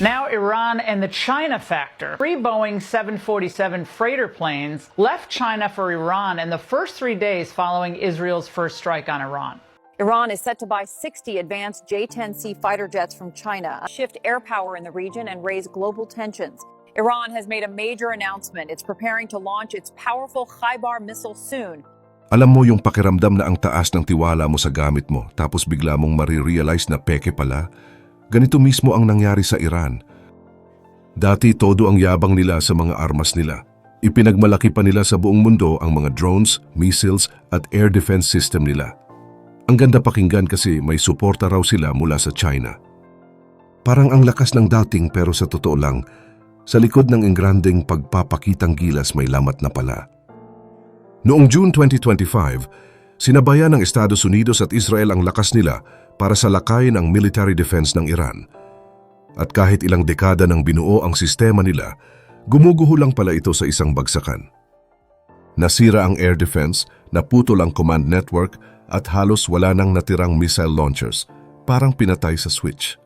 Now, Iran and the China factor. Three Boeing 747 freighter planes left China for Iran in the first three days following Israel's first strike on Iran. Iran is set to buy 60 advanced J 10C fighter jets from China, shift air power in the region, and raise global tensions. Iran has made a major announcement. It's preparing to launch its powerful Khaibar missile soon. Alam mo yung pakiramdam na ang taas ng tiwala mo sa gamit mo tapos bigla mong marirealize na peke pala? Ganito mismo ang nangyari sa Iran. Dati todo ang yabang nila sa mga armas nila. Ipinagmalaki pa nila sa buong mundo ang mga drones, missiles at air defense system nila. Ang ganda pakinggan kasi may suporta raw sila mula sa China. Parang ang lakas ng dating pero sa totoo lang, sa likod ng engrandeng pagpapakitang gilas may lamat na pala. Noong June 2025, sinabayan ng Estados Unidos at Israel ang lakas nila para salakayin ang military defense ng Iran. At kahit ilang dekada nang binuo ang sistema nila, gumuguho lang pala ito sa isang bagsakan. Nasira ang air defense, naputol ang command network at halos wala nang natirang missile launchers, parang pinatay sa switch.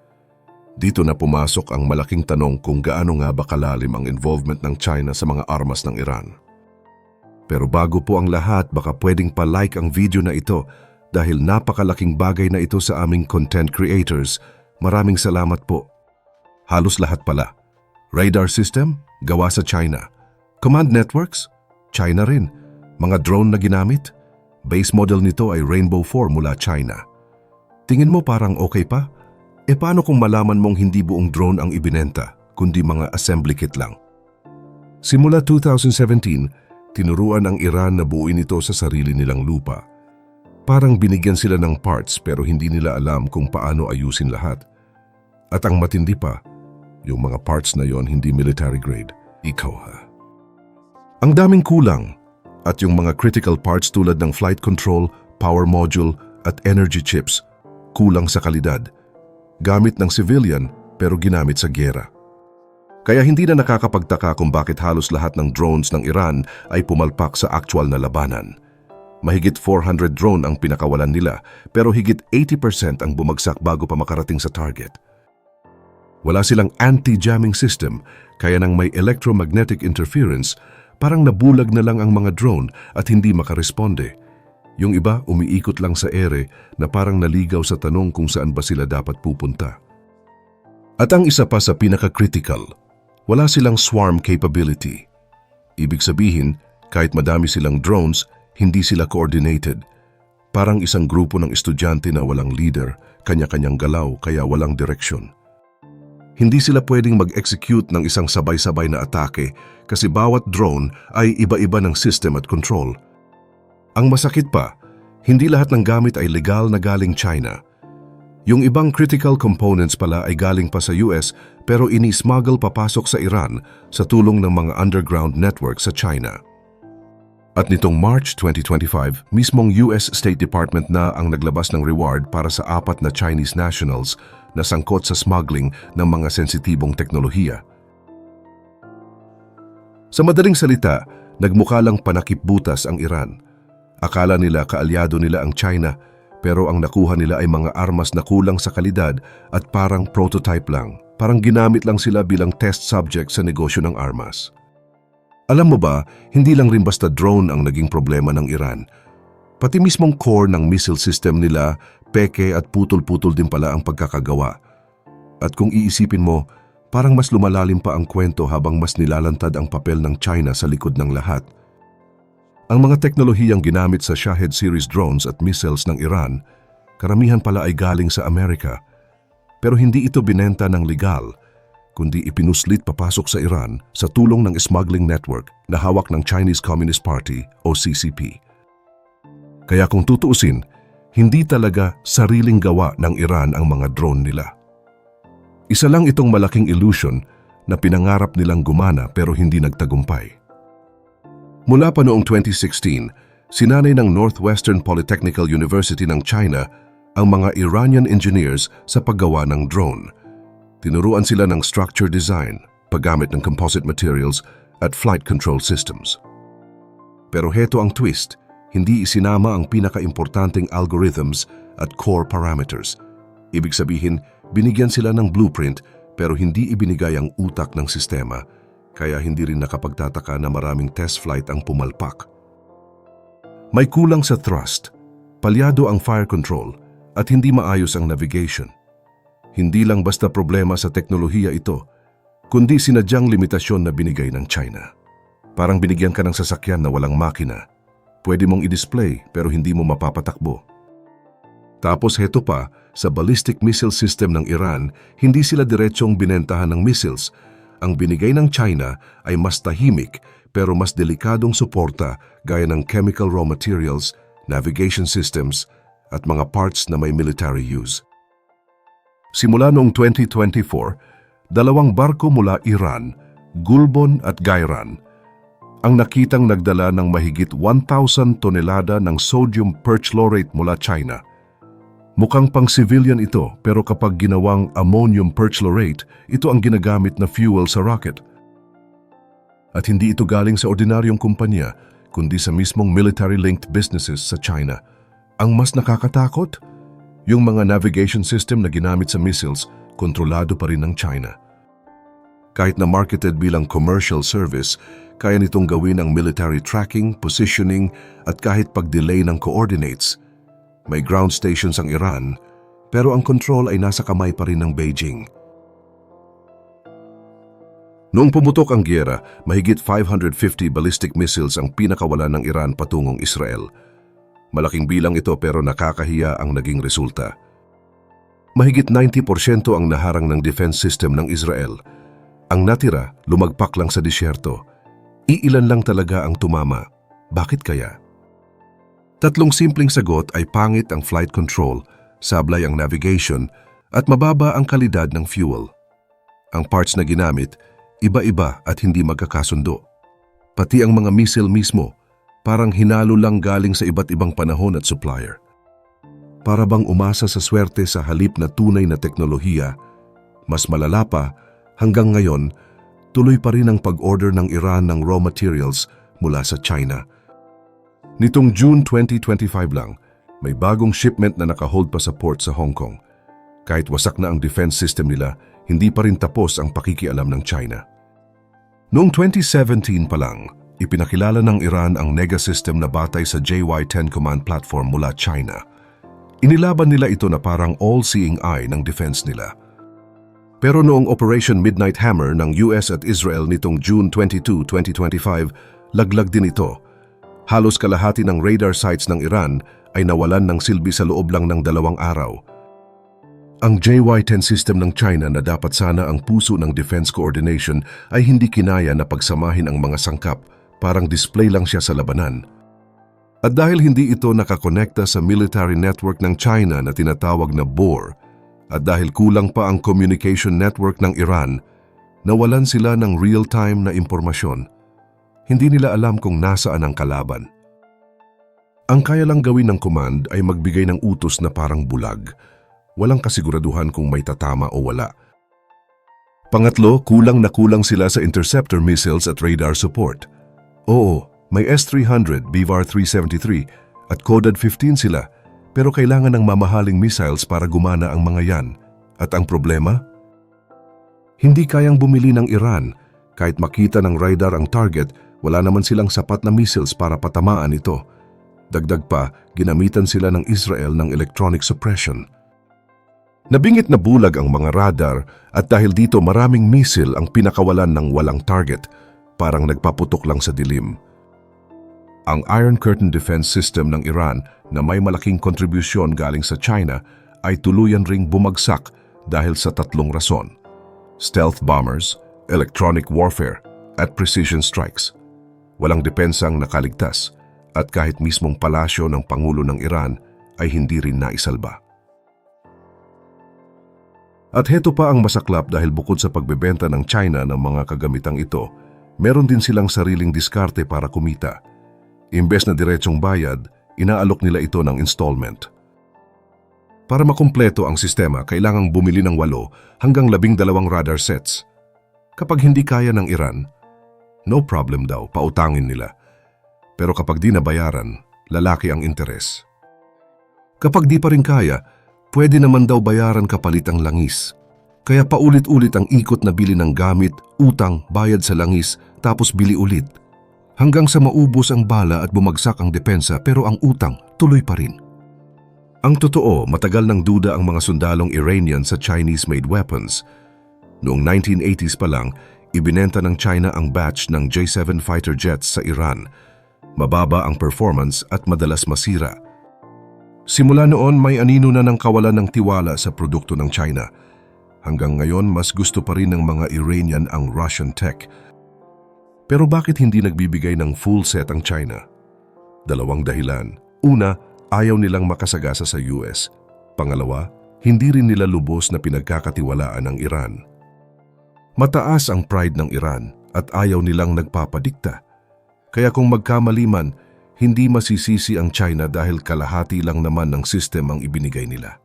Dito na pumasok ang malaking tanong kung gaano nga ba kalalim ang involvement ng China sa mga armas ng Iran. Pero bago po ang lahat, baka pwedeng pa-like ang video na ito dahil napakalaking bagay na ito sa aming content creators. Maraming salamat po. Halos lahat pala. Radar system, gawa sa China. Command networks, China rin. Mga drone na ginamit, base model nito ay Rainbow 4 mula China. Tingin mo parang okay pa? E paano kung malaman mong hindi buong drone ang ibinenta, kundi mga assembly kit lang? Simula 2017, tinuruan ang Iran na buuin ito sa sarili nilang lupa. Parang binigyan sila ng parts pero hindi nila alam kung paano ayusin lahat. At ang matindi pa, yung mga parts na yon hindi military grade. Ikaw ha. Ang daming kulang at yung mga critical parts tulad ng flight control, power module at energy chips kulang sa kalidad. Gamit ng civilian pero ginamit sa gera. Kaya hindi na nakakapagtaka kung bakit halos lahat ng drones ng Iran ay pumalpak sa actual na labanan. Mahigit 400 drone ang pinakawalan nila pero higit 80% ang bumagsak bago pa makarating sa target. Wala silang anti-jamming system kaya nang may electromagnetic interference, parang nabulag na lang ang mga drone at hindi makaresponde. Yung iba umiikot lang sa ere na parang naligaw sa tanong kung saan ba sila dapat pupunta. At ang isa pa sa pinaka-critical, wala silang swarm capability. Ibig sabihin, kahit madami silang drones, hindi sila coordinated. Parang isang grupo ng estudyante na walang leader, kanya-kanyang galaw kaya walang direksyon. Hindi sila pwedeng mag-execute ng isang sabay-sabay na atake kasi bawat drone ay iba-iba ng system at control. Ang masakit pa, hindi lahat ng gamit ay legal na galing China. Yung ibang critical components pala ay galing pa sa US pero ini-smuggle papasok sa Iran sa tulong ng mga underground network sa China. At nitong March 2025, mismong US State Department na ang naglabas ng reward para sa apat na Chinese nationals na sangkot sa smuggling ng mga sensitibong teknolohiya. Sa madaling salita, nagmukha lang panakip butas ang Iran. Akala nila kaalyado nila ang China pero ang nakuha nila ay mga armas na kulang sa kalidad at parang prototype lang. Parang ginamit lang sila bilang test subject sa negosyo ng armas. Alam mo ba, hindi lang rin basta drone ang naging problema ng Iran. Pati mismong core ng missile system nila, peke at putol-putol din pala ang pagkakagawa. At kung iisipin mo, parang mas lumalalim pa ang kwento habang mas nilalantad ang papel ng China sa likod ng lahat. Ang mga teknolohiyang ginamit sa Shahed series drones at missiles ng Iran, karamihan pala ay galing sa Amerika. Pero hindi ito binenta ng legal, kundi ipinuslit papasok sa Iran sa tulong ng smuggling network na hawak ng Chinese Communist Party o CCP. Kaya kung tutuusin, hindi talaga sariling gawa ng Iran ang mga drone nila. Isa lang itong malaking illusion na pinangarap nilang gumana pero hindi nagtagumpay. Mula pa noong 2016, sinanay ng Northwestern Polytechnical University ng China ang mga Iranian engineers sa paggawa ng drone. Tinuruan sila ng structure design, paggamit ng composite materials at flight control systems. Pero heto ang twist, hindi isinama ang pinakaimportanteng algorithms at core parameters. Ibig sabihin, binigyan sila ng blueprint pero hindi ibinigay ang utak ng sistema, kaya hindi rin nakapagtataka na maraming test flight ang pumalpak. May kulang sa thrust, palyado ang fire control, at hindi maayos ang navigation. Hindi lang basta problema sa teknolohiya ito, kundi sinadyang limitasyon na binigay ng China. Parang binigyan ka ng sasakyan na walang makina. Pwede mong i-display pero hindi mo mapapatakbo. Tapos heto pa, sa ballistic missile system ng Iran, hindi sila diretsyong binentahan ng missiles. Ang binigay ng China ay mas tahimik pero mas delikadong suporta gaya ng chemical raw materials, navigation systems, at mga parts na may military use. Simula noong 2024, dalawang barko mula Iran, Gulbon at Gairan, ang nakitang nagdala ng mahigit 1,000 tonelada ng sodium perchlorate mula China. Mukhang pang civilian ito pero kapag ginawang ammonium perchlorate, ito ang ginagamit na fuel sa rocket. At hindi ito galing sa ordinaryong kumpanya, kundi sa mismong military-linked businesses sa China. Ang mas nakakatakot, yung mga navigation system na ginamit sa missiles, kontrolado pa rin ng China. Kahit na marketed bilang commercial service, kaya nitong gawin ang military tracking, positioning at kahit pag-delay ng coordinates. May ground stations ang Iran, pero ang control ay nasa kamay pa rin ng Beijing. Noong pumutok ang gyera, mahigit 550 ballistic missiles ang pinakawala ng Iran patungong Israel. Malaking bilang ito pero nakakahiya ang naging resulta. Mahigit 90% ang naharang ng defense system ng Israel. Ang natira, lumagpak lang sa disyerto. Iilan lang talaga ang tumama. Bakit kaya? Tatlong simpleng sagot ay pangit ang flight control, sablay ang navigation, at mababa ang kalidad ng fuel. Ang parts na ginamit, iba-iba at hindi magkakasundo. Pati ang mga missile mismo, parang hinalo lang galing sa iba't ibang panahon at supplier. Para bang umasa sa swerte sa halip na tunay na teknolohiya, mas malala pa, hanggang ngayon, tuloy pa rin ang pag-order ng Iran ng raw materials mula sa China. Nitong June 2025 lang, may bagong shipment na nakahold pa sa port sa Hong Kong. Kahit wasak na ang defense system nila, hindi pa rin tapos ang pakikialam ng China. Noong 2017 pa lang, ipinakilala ng Iran ang nega system na batay sa JY-10 command platform mula China. Inilaban nila ito na parang all-seeing eye ng defense nila. Pero noong Operation Midnight Hammer ng US at Israel nitong June 22, 2025, laglag din ito. Halos kalahati ng radar sites ng Iran ay nawalan ng silbi sa loob lang ng dalawang araw. Ang JY-10 system ng China na dapat sana ang puso ng defense coordination ay hindi kinaya na pagsamahin ang mga sangkap, parang display lang siya sa labanan. At dahil hindi ito nakakonekta sa military network ng China na tinatawag na BOR, at dahil kulang pa ang communication network ng Iran, nawalan sila ng real-time na impormasyon. Hindi nila alam kung nasaan ang kalaban. Ang kaya lang gawin ng command ay magbigay ng utos na parang bulag. Walang kasiguraduhan kung may tatama o wala. Pangatlo, kulang na kulang sila sa interceptor missiles at radar support. Oo, may S-300, BVAR 373 at Codad 15 sila pero kailangan ng mamahaling missiles para gumana ang mga yan. At ang problema? Hindi kayang bumili ng Iran. Kahit makita ng radar ang target, wala naman silang sapat na missiles para patamaan ito. Dagdag pa, ginamitan sila ng Israel ng electronic suppression. Nabingit na bulag ang mga radar at dahil dito maraming missile ang pinakawalan ng walang target, parang nagpaputok lang sa dilim. Ang Iron Curtain Defense System ng Iran na may malaking kontribusyon galing sa China ay tuluyan ring bumagsak dahil sa tatlong rason. Stealth bombers, electronic warfare, at precision strikes. Walang depensang nakaligtas at kahit mismong palasyo ng Pangulo ng Iran ay hindi rin naisalba. At heto pa ang masaklap dahil bukod sa pagbebenta ng China ng mga kagamitang ito, meron din silang sariling diskarte para kumita. Imbes na diretsong bayad, inaalok nila ito ng installment. Para makumpleto ang sistema, kailangang bumili ng walo hanggang labing dalawang radar sets. Kapag hindi kaya ng Iran, no problem daw, pautangin nila. Pero kapag di nabayaran, lalaki ang interes. Kapag di pa rin kaya, pwede naman daw bayaran kapalit ang langis. Kaya paulit-ulit ang ikot na bili ng gamit, utang, bayad sa langis, tapos bili ulit. Hanggang sa maubos ang bala at bumagsak ang depensa pero ang utang tuloy pa rin. Ang totoo, matagal ng duda ang mga sundalong Iranian sa Chinese-made weapons. Noong 1980s pa lang, ibinenta ng China ang batch ng J-7 fighter jets sa Iran. Mababa ang performance at madalas masira. Simula noon may anino na ng kawalan ng tiwala sa produkto ng China. Hanggang ngayon mas gusto pa rin ng mga Iranian ang Russian tech. Pero bakit hindi nagbibigay ng full set ang China? Dalawang dahilan. Una, ayaw nilang makasagasa sa US. Pangalawa, hindi rin nila lubos na pinagkakatiwalaan ang Iran. Mataas ang pride ng Iran at ayaw nilang nagpapadikta. Kaya kung magkamali man, hindi masisisi ang China dahil kalahati lang naman ng system ang ibinigay nila.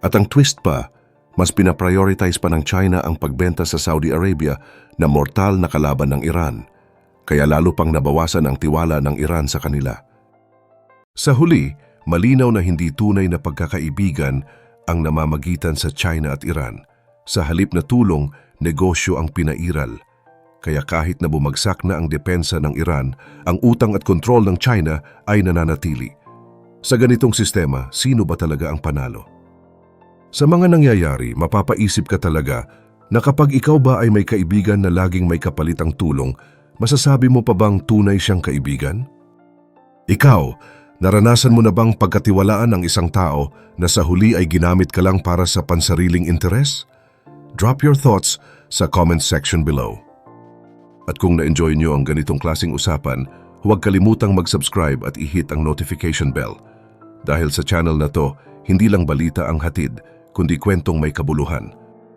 At ang twist pa, mas pinaprioritize pa ng China ang pagbenta sa Saudi Arabia na mortal na kalaban ng Iran, kaya lalo pang nabawasan ang tiwala ng Iran sa kanila. Sa huli, malinaw na hindi tunay na pagkakaibigan ang namamagitan sa China at Iran. Sa halip na tulong, negosyo ang pinairal. Kaya kahit na bumagsak na ang depensa ng Iran, ang utang at kontrol ng China ay nananatili. Sa ganitong sistema, sino ba talaga ang panalo? Sa mga nangyayari, mapapaisip ka talaga na kapag ikaw ba ay may kaibigan na laging may kapalitang tulong, masasabi mo pa bang tunay siyang kaibigan? Ikaw, naranasan mo na bang pagkatiwalaan ng isang tao na sa huli ay ginamit ka lang para sa pansariling interes? Drop your thoughts sa comment section below. At kung na-enjoy nyo ang ganitong klasing usapan, huwag kalimutang mag-subscribe at i-hit ang notification bell. Dahil sa channel na to, hindi lang balita ang hatid, kundi kwentong may kabuluhan.